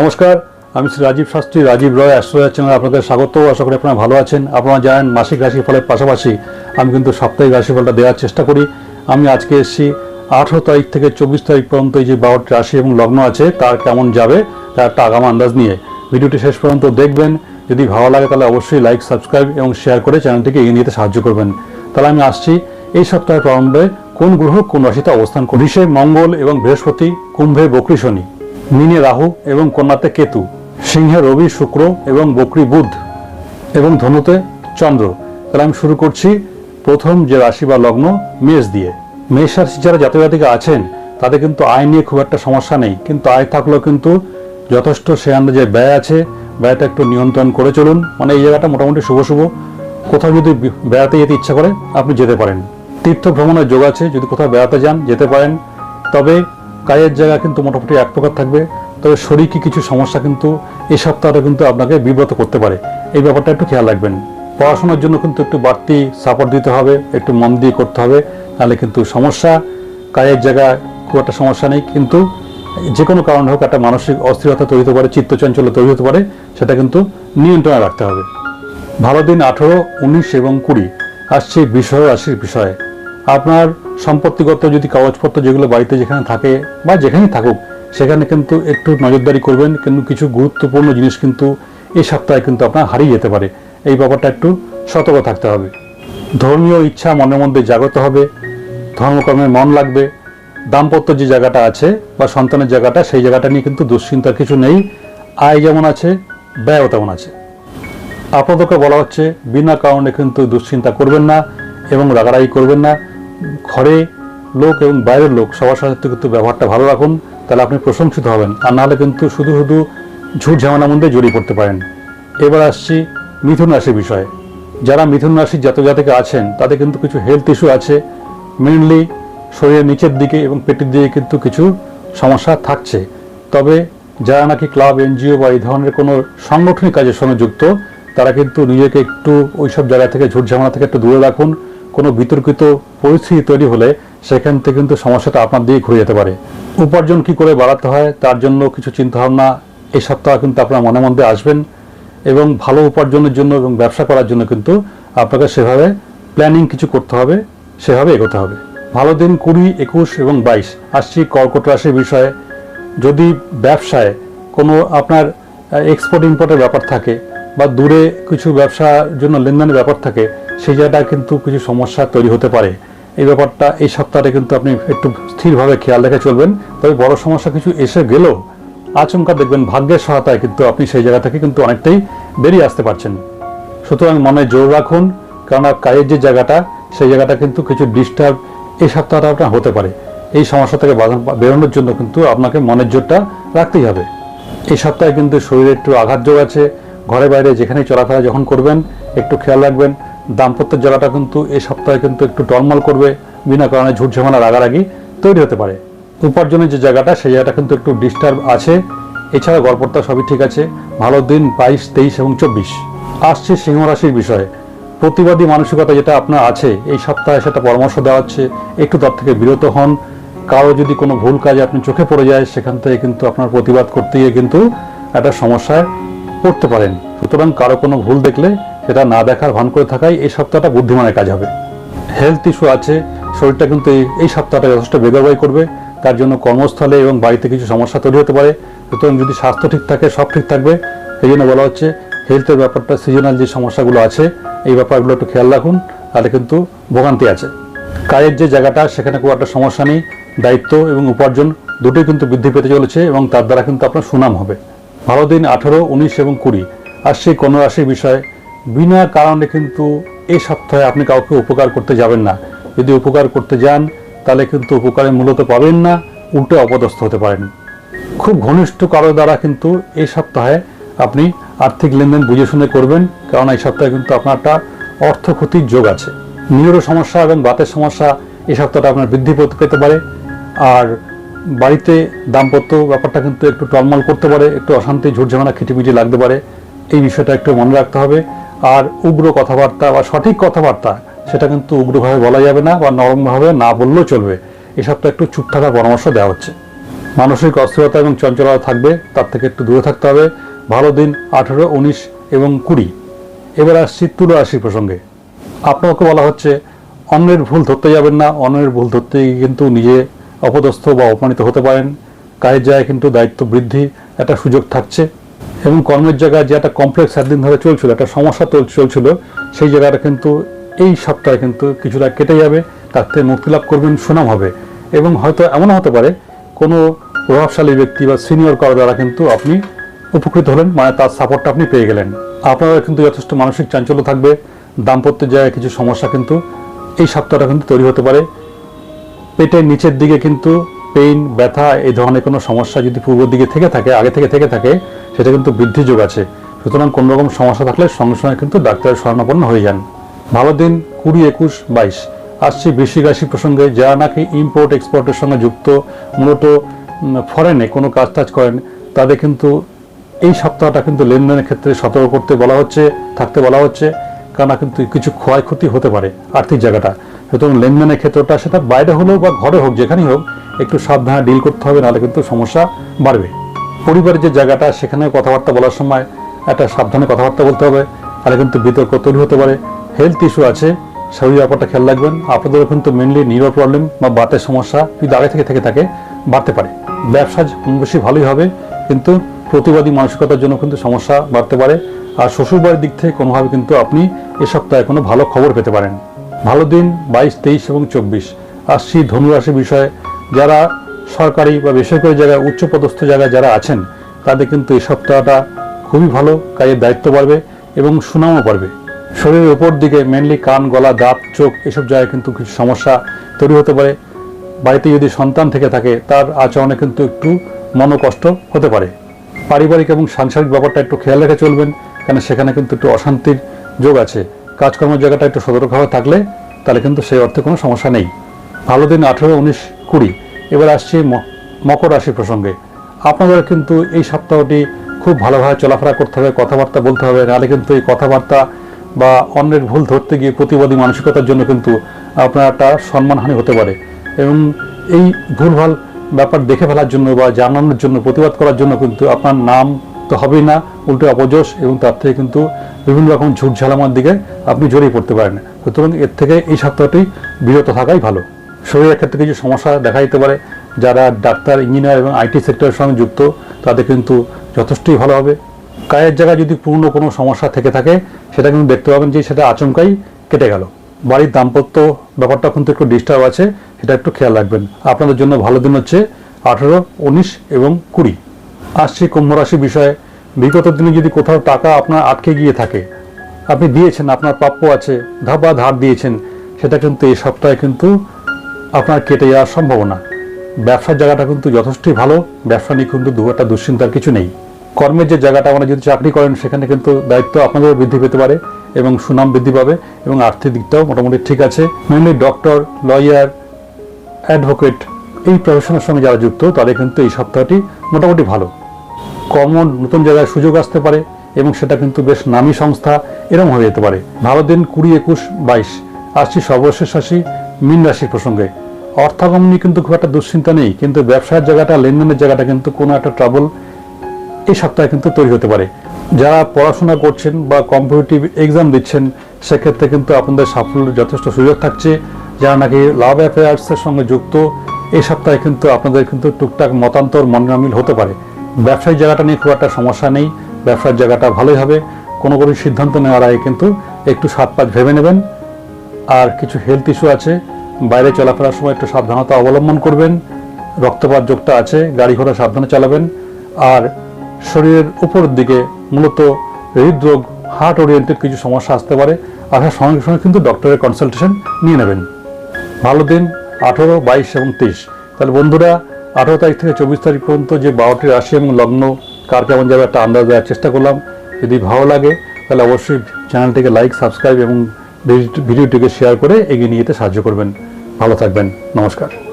নমস্কার, আমি Shri Rajib Shastri, Rajib Roy astrologer channel আপনাদের স্বাগত আশা করি আপনারা ভালো আছেন। আপনারা জানেন মাসিক রাশিফলের পাশাপাশি আমি কিন্তু সাপ্তাহিক রাশিফলটা দেওয়ার চেষ্টা করি। আমি আজকে এসেছি আঠেরো তারিখ থেকে চব্বিশ তারিখ পর্যন্ত এই যে বারোটি রাশি এবং লগ্ন আছে, তার কেমন যাবে, তার একটা আগাম আন্দাজ নিয়ে। ভিডিওটি শেষ পর্যন্ত দেখবেন। যদি ভালো লাগে তাহলে অবশ্যই লাইক সাবস্ক্রাইব এবং শেয়ার করে চ্যানেলটিকে এগিয়ে নিতে সাহায্য করবেন। তাহলে আমি আসছি এই সপ্তাহের প্রারম্ভে কোন গ্রহ কোন রাশিতে অবস্থান করে মঙ্গল এবং বৃহস্পতি, কুম্ভে বকরি শনি। মিনে রাহু এবং কন্যাতে কেতু, সিংহে রবি, শুক্র এবং বকরি বুধ এবং ধনুতে চন্দ্র। তাহলে আমি শুরু করছি প্রথম যে রাশি বা লগ্ন, মেষ দিয়ে। মেষ রাশি যারা জাতক জাতিকা আছেন, তাদের কিন্তু আয় নিয়ে খুব একটা সমস্যা নেই। কিন্তু আয় থাকলেও কিন্তু যথেষ্ট সে আন্দাজে ব্যয় আছে। ব্যয়টা একটু নিয়ন্ত্রণ করে চলুন। মানে এই জায়গাটা মোটামুটি শুভ শুভ। কোথাও যদি বেড়াতে যেতে ইচ্ছা করে, আপনি যেতে পারেন। তীর্থ ভ্রমণের যোগ আছে। যদি কোথাও বেড়াতে যান, যেতে পারেন। তবে কাজের জায়গা কিন্তু মোটামুটি এক প্রকার থাকবে। তবে শরীরকে কিছু সমস্যা কিন্তু এই সপ্তাহটা কিন্তু আপনাকে বিব্রত করতে পারে। এই ব্যাপারটা একটু খেয়াল রাখবেন। পড়াশোনার জন্য কিন্তু একটু বাড়তি সাপোর্ট দিতে হবে, একটু মন দিয়ে করতে হবে তাহলে কিন্তু সমস্যা, কাজের জায়গা খুব একটা সমস্যা নেই। কিন্তু যে কোনো কারণে হোক একটা মানসিক অস্থিরতা তৈরি হতে পারে চিত্তচঞ্চলতা তৈরি হতে পারে, সেটা কিন্তু নিয়ন্ত্রণে রাখতে হবে। ভালো দিন আঠেরো, উনিশ এবং কুড়ি। আসছে বিষয়, রাশির বিষয়ে। আপনার সম্পত্তিগত যদি কাগজপত্র যেগুলো বাড়িতে যেখানে থাকে বা যেখানেই থাকুক, সেখানে কিন্তু একটু নজরদারি করবেন। কিন্তু কিছু গুরুত্বপূর্ণ জিনিস কিন্তু এই সপ্তাহে কিন্তু আপনার হারিয়ে যেতে পারে। এই ব্যাপারটা একটু সতর্ক থাকতে হবে। ধর্মীয় ইচ্ছা মনের মধ্যে জাগ্রত হবে, ধর্মকর্মে মন লাগবে, দাম্পত্য যে জায়গাটা আছে বা সন্তানের জায়গাটা, সেই জায়গাটা নিয়ে কিন্তু দুশ্চিন্তার কিছু নেই। আয় যেমন আছে, ব্যয়ও তেমন আছে। আপাতত বলা হচ্ছে, বিনা কারণে কিন্তু দুশ্চিন্তা করবেন না এবং রাগারাগি করবেন না। ঘরে লোক এবং বাইরের লোক সবার সাথে কিন্তু ব্যবহারটা ভালো রাখুন, তাহলে আপনি প্রশংসিত হবেন। আর নাহলে কিন্তু শুধু শুধু ঝুট ঝামেলার মধ্যে জড়িয়ে পড়তে পারেন। এবার আসছি মিথুন রাশির বিষয়ে। যারা মিথুন রাশির জাতক জাতিকা আছেন, তাদের কিন্তু কিছু হেলথ ইস্যু আছে। মেনলি শরীরের নিচের দিকে এবং পেটের দিকে কিন্তু কিছু সমস্যা থাকছে। তবে যারা নাকি ক্লাব, এনজিও বা এই ধরনের কোনো সাংগঠনিক কাজের সঙ্গে যুক্ত, তারা কিন্তু নিজেকে একটু ওইসব জায়গা থেকে, ঝুট ঝামেলা থেকে একটু দূরে রাখুন। কোনো বিতর্কিত পরিস্থিতি তৈরি হলে সেখান থেকে কিন্তু সমস্যাটা আপনার দিকে ঘুরে যেতে পারে। উপার্জন কি করে বাড়াতে হয় তার জন্য কিছু চিন্তাভাবনা এই সপ্তাহে কিন্তু আপনার মনে মধ্যে আসবেন এবং ভালো উপার্জনের জন্য এবং ব্যবসা করার জন্য কিন্তু আপনাকে সেভাবে প্ল্যানিং কিছু করতে হবে, সেভাবে এগোতে হবে। ভালো দিন কুড়ি, একুশ এবং বাইশ। আসছি কর্কট রাশির বিষয়ে। যদি ব্যবসায় কোনো আপনার এক্সপোর্ট ইম্পোর্টের ব্যাপার থাকে বা দূরে কিছু ব্যবসার জন্য লেনদেনের ব্যাপার থাকে সেই জায়গাটা কিন্তু কিছু সমস্যা তৈরি হতে পারে। এই ব্যাপারটা, এই সপ্তাহটা কিন্তু আপনি একটু স্থিরভাবে খেয়াল রেখে চলবেন। তবে বড় সমস্যা কিছু এসে গেলেও আচমকা দেখবেন ভাগ্যের সহায়তায় কিন্তু আপনি সেই জায়গা থেকে কিন্তু অনেকটাই বেরিয়ে আসতে পারছেন। সুতরাং মনে জোর রাখুন কেননা কাজের যে জায়গাটা, সেই জায়গাটা কিন্তু কিছু ডিস্টার্ব এই সপ্তাহটা আপনার হতে পারে। এই সমস্যা থেকে বেরোনোর জন্য কিন্তু আপনাকে মনের জোরটা রাখতেই হবে। এই সপ্তাহে কিন্তু শরীরে একটু আঘাত যোগ আছে। ঘরে বাইরে যেখানেই চলাফেরা যখন করবেন, একটু খেয়াল রাখবেন। দাম্পত্যের জায়গাটা কিন্তু এই সপ্তাহে কিন্তু একটু টলমল করবে। বিনা কারণে ঝুট ঝামেলা রাগারাগি তৈরি হতে পারে। উপার্জনের যে জায়গাটা, সেই জায়গাটা কিন্তু একটু ডিস্টার্ব আছে। এছাড়া গল্পটা সবই ঠিক আছে। ভালো দিন বাইশ, তেইশ এবং চব্বিশ। আসছে সিংহ রাশির বিষয়ে। প্রতিবাদী মানসিকতা যেটা আপনার আছে, এই সপ্তাহে সেটা পরামর্শ দেওয়া হচ্ছে। একটু তার থেকে বিরত হন। কারও যদি কোনো ভুল কাজে আপনি চোখে পড়ে যায়, সেখান থেকে কিন্তু আপনার প্রতিবাদ করতে গিয়ে কিন্তু একটা সমস্যায় পড়তে পারেন। সুতরাং কারও কোনো ভুল দেখলে সেটা না দেখার ভান করে থাকাই এই সপ্তাহটা বুদ্ধিমানের কাজ হবে। হেলথ ইস্যু আছে, শরীরটা কিন্তু এই- সপ্তাহটা যথেষ্ট বেগবাই করবে, তার জন্য কর্মস্থলে এবং বাড়িতে কিছু সমস্যা তৈরি হতে পারে। সুতরাং যদি স্বাস্থ্য ঠিক থাকে, সব ঠিক থাকবে। এই জন্য বলা হচ্ছে হেলথের ব্যাপারটা সিজনাল যে সমস্যাগুলো আছে, এই ব্যাপারগুলো একটু খেয়াল রাখুন তাহলে কিন্তু ভোগান্তি আছে। কাজের যে জায়গাটা, সেখানে খুব একটা সমস্যা নেই। দায়িত্ব এবং উপার্জন দুটোই কিন্তু বৃদ্ধি পেতে চলেছে এবং তার দ্বারা কিন্তু আপনার সুনাম হবে। ভালো দিন আঠারো, উনিশ এবং কুড়ি। আর সেই কোনো রাশির বিষয়ে বিনা কারণে কিন্তু এই সপ্তাহে আপনি কাউকে উপকার করতে যাবেন না। যদি উপকার করতে যান, তাহলে কিন্তু উপকারে মূলত পাবেন না, উল্টে অপদস্থ হতে পারেন। খুব ঘনিষ্ঠ কারও দ্বারা কিন্তু এই সপ্তাহে আপনি আর্থিক লেনদেন বুঝে শুনে করবেন, কারণ এই সপ্তাহে কিন্তু আপনার একটা অর্থ ক্ষতির যোগ আছে। নিউরো সমস্যা এবং বাতের সমস্যা এই সপ্তাহটা আপনার বৃদ্ধি পেতে- পারে। আর বাড়িতে দাম্পত্য ব্যাপারটা কিন্তু একটু টলমল করতে পারে, একটু অশান্তি ঝুটঝামেলা খিটিমিটি লাগতে পারে। এই বিষয়টা একটু মনে রাখতে হবে। আর উগ্র কথাবার্তা বা সঠিক কথাবার্তা, সেটা কিন্তু উগ্রভাবে বলা যাবে না বা নরমভাবে না বললেও চলবে। সপ্তাহে একটু চুপ থাকার পরামর্শ দেওয়া হচ্ছে। মানসিক অস্থিরতা এবং চঞ্চলতা থাকবে, তার থেকে একটু দূরে থাকতে হবে। ভালো দিন, আঠেরো, উনিশ এবং কুড়ি। এবার আসছি তুলা রাশি প্রসঙ্গে। আপনাকে বলা হচ্ছে, অন্যের ভুল ধরতে যাবেন না। অন্যের ভুল ধরতে কিন্তু নিজে অপদস্থ বা অপমানিত হতে পারেন। কাজের জায়গায় কিন্তু দায়িত্ব বৃদ্ধি, একটা সুযোগ থাকছে। এবং কর্মের জায়গায় যে একটা কমপ্লেক্স একদিন ধরে চলছিল, একটা সমস্যা চল- চলছিল, সেই জায়গাটা কিন্তু এই সপ্তাহে কিন্তু কিছুটা কেটে যাবে, তার থেকে মুক্তি লাভ করবেন সুনাম হবে। এবং হয়তো এমনও হতে পারে, কোনো প্রভাবশালী ব্যক্তি বা সিনিয়র করার দ্বারা কিন্তু আপনি উপকৃত হলেন মানে তার সাপোর্টটা আপনি পেয়ে গেলেন। আপনারা কিন্তু যথেষ্ট মানসিক চাঞ্চল্য থাকবে, দাম্পত্যের জায়গায় কিছু সমস্যা কিন্তু এই সপ্তাহটা কিন্তু তৈরি হতে পারে। পেটের নিচের দিকে কিন্তু পেইন ব্যথা, এই ধরনের কোনো সমস্যা যদি পূর্ব দিকে থেকে থাকে, আগে থেকে থেকে থাকে সেটা কিন্তু বৃদ্ধি যোগ আছে। সুতরাং কোনো রকম সমস্যা থাকলে সঙ্গে সঙ্গে কিন্তু ডাক্তারের শরণাপন্ন হয়ে যান। ভালো দিন, কুড়ি একুশ বাইশ। আসছি বৃশ্চিক রাশি প্রসঙ্গে। যারা নাকি ইম্পোর্ট এক্সপোর্টের সঙ্গে যুক্ত, মূলত ফরেনে কোনো কাজ টাজ করেন, তাদের কিন্তু এই সপ্তাহটা কিন্তু লেনদেনের ক্ষেত্রে সতর্ক করতে বলা হচ্ছে, থাকতে বলা হচ্ছে কারণ কিন্তু কিছু ক্ষয়ক্ষতি হতে পারে আর্থিক জায়গাটা। সুতরাং লেনদেনের ক্ষেত্রটা সেটা বাইরে হলেও বা ঘরে হোক, যেখানেই হোক, একটু সাবধানে ডিল করতে হবে, নাহলে কিন্তু সমস্যা বাড়বে। পরিবারের যে জায়গাটা, সেখানে কথাবার্তা বলার সময় একটা সাবধানে কথাবার্তা বলতে হবে। তাহলে কিন্তু বিতর্ক তৈরি হতে পারে। হেলথ ইস্যু আছে, শরীর ব্যাপারটা খেয়াল রাখবেন। আপনাদেরও কিন্তু মেনলি নিউরো প্রবলেম বা বাতের সমস্যা যদি আগে থেকে থেকে থাকে, বাড়তে পারে। ব্যবসা কম বেশি ভালোই হবে, কিন্তু প্রতিবাদী মানসিকতার জন্য কিন্তু সমস্যা বাড়তে পারে। আর শ্বশুরবাড়ির দিক থেকে কোনোভাবে কিন্তু আপনি এ সপ্তাহে কোনো ভালো খবর পেতে পারেন। ভালো দিন, বাইশ, তেইশ এবং চব্বিশ। আর আসছি ধনুরাশি বিষয়ে যারা সরকারি বা বেসরকারি জায়গায়, উচ্চপদস্থ জায়গায় যারা আছেন, তাদের কিন্তু এই সপ্তাহটা খুবই ভালো, কাজের দায়িত্ব বাড়বে এবং সুনামও বাড়বে। শরীরের উপর দিকে মেনলি কান, গলা, দাঁত, চোখ এসব জায়গায় কিন্তু কিছু সমস্যা তৈরি হতে পারে। বাড়িতে যদি সন্তান থেকে থাকে, তার আচরণে কিন্তু একটু মনোকষ্ট হতে পারে। পারিবারিক এবং সাংসারিক ব্যাপারটা একটু খেয়াল রেখে চলবেন, কেন সেখানে কিন্তু একটু অশান্তির যোগ আছে। কাজকর্মের জায়গাটা একটু সতর্কভাবে থাকলে তাহলে কিন্তু সেই অর্থে কোনো সমস্যা নেই। ভালো দিন আঠেরো, উনিশ, কুড়ি। এবার আসছি মকর রাশি প্রসঙ্গে। আপনাদের কিন্তু এই সপ্তাহটি খুব ভালোভাবে চলাফেরা করতে হবে, কথাবার্তা বলতে হবে, নাহলে কিন্তু এই কথাবার্তা বা অন্যের ভুল ধরতে গিয়ে প্রতিবাদী মানসিকতার জন্য কিন্তু আপনার একটা সম্মানহানি হতে পারে। এবং এই ভুলভাল ব্যাপার দেখে ফেলার জন্য বা জানানোর জন্য, প্রতিবাদ করার জন্য কিন্তু আপনার নাম তো হবেই না, উল্টো অপযশ এবং তার থেকে কিন্তু বিভিন্ন রকম ঝুট ঝালামার দিকে আপনি জড়িয়ে পড়তে পারেন। সুতরাং এর থেকে এই সপ্তাহটি বিরত থাকাই ভালো। শরীরের ক্ষেত্রে কিছু সমস্যা দেখা দিতে পারে। যারা ডাক্তার, ইঞ্জিনিয়ার এবং আইটি সেক্টরের সঙ্গে যুক্ত, তাদের কিন্তু যথেষ্টই ভালো হবে। কায়ের জায়গায় যদি পূর্ণ কোনো সমস্যা থেকে থাকে, সেটা কিন্তু দেখতে পাবেন যে সেটা আচমকাই কেটে গেল। বাড়ির দাম্পত্য ব্যাপারটা কিন্তু একটু ডিস্টার্ব আছে, সেটা একটু খেয়াল রাখবেন। আপনাদের জন্য ভালো দিন হচ্ছে আঠেরো, উনিশ এবং কুড়ি। আসছি কুম্ভ রাশি বিষয়ে। বিগত দিনে যদি কোথাও টাকা আপনার আটকে গিয়ে থাকে, আপনি দিয়েছেন, আপনার প্রাপ্য আছে বা ধার দিয়েছেন, সেটা কিন্তু এই সপ্তাহে কিন্তু আপনার কেটে যাওয়ার সম্ভাবনা। ব্যবসার জায়গাটা কিন্তু যথেষ্টই ভালো, ব্যবসা নিয়ে কিন্তু দু একটা দুশ্চিন্তার কিছু নেই। কর্মের যে জায়গাটা আমরা যদি চাকরি করেন, সেখানে কিন্তু দায়িত্ব আপনাদের বৃদ্ধি পেতে পারে এবং সুনাম বৃদ্ধি পাবে এবং আর্থিক দিকটাও মোটামুটি ঠিক আছে। মেনলি ডক্টর লয়ার অ্যাডভোকেট এই প্রফেশনের সঙ্গে যারা যুক্ত, তাদের কিন্তু এই সপ্তাহটি মোটামুটি ভালো। কর্ম নতুন জায়গায় সুযোগ আসতে পারে এবং সেটা কিন্তু বেশ নামী সংস্থা এরকম হয়ে যেতে পারে। ভালো দিন কুড়ি একুশ বাইশ। আসছি সর্বশেষ আসি মিন রাশির প্রসঙ্গে। অর্থাগম নিয়ে কিন্তু খুব একটা দুশ্চিন্তা নেই, কিন্তু ব্যবসার জায়গাটা, লেনদেনের জায়গাটা কিন্তু কোনো একটা ট্রাবল এই সপ্তাহে কিন্তু তৈরি হতে পারে। যারা পড়াশোনা করছেন বা কম্পিটিটিভ এক্সাম দিচ্ছেন, সেক্ষেত্রে কিন্তু আপনাদের সাফল্যের যথেষ্ট সুযোগ থাকছে। যারা নাকি লাভ অ্যাফেয়ার্সের সঙ্গে যুক্ত, এই সপ্তাহে কিন্তু আপনাদের কিন্তু টুকটাক মতান্তর মনোনামিল হতে পারে। ব্যবসায়িক জায়গাটা নিয়ে খুব একটা সমস্যা নেই, ব্যবসার জায়গাটা ভালোই হবে। কোনো কোনো সিদ্ধান্ত নেওয়ার আগে কিন্তু একটু সাত পাঁচ ভেবে নেবেন। আর কিছু হেলথ ইস্যু আছে বাইরে চলাফেরার সময় একটু সাবধানতা অবলম্বন করবেন। রক্তপাত যোগটা আছে, গাড়ি ঘোড়া সাবধানে চালাবেন। আর শরীরের উপরের দিকে মূলত হৃদরোগ হার্ট ওরিয়েন্টেড কিছু সমস্যা আসতে পারে। আসার সঙ্গে সঙ্গে কিন্তু ডক্টরের কনসালটেশন নিয়ে নেবেন। ভালো দিন, আঠেরো, বাইশ এবং তেইশ। তাহলে বন্ধুরা, আঠেরো তারিখ থেকে চব্বিশ তারিখ পর্যন্ত যে বারোটি রাশি এবং লগ্ন, কার কেমন যাবে একটা আন্দাজ দেওয়ার চেষ্টা করলাম। যদি ভালো লাগে, তাহলে অবশ্যই চ্যানেলটিকে লাইক সাবস্ক্রাইব এবং ভিডিওটিকে শেয়ার করে এগিয়ে নিয়ে যেতে সাহায্য করবেন। ভালো থাকবেন নমস্কার।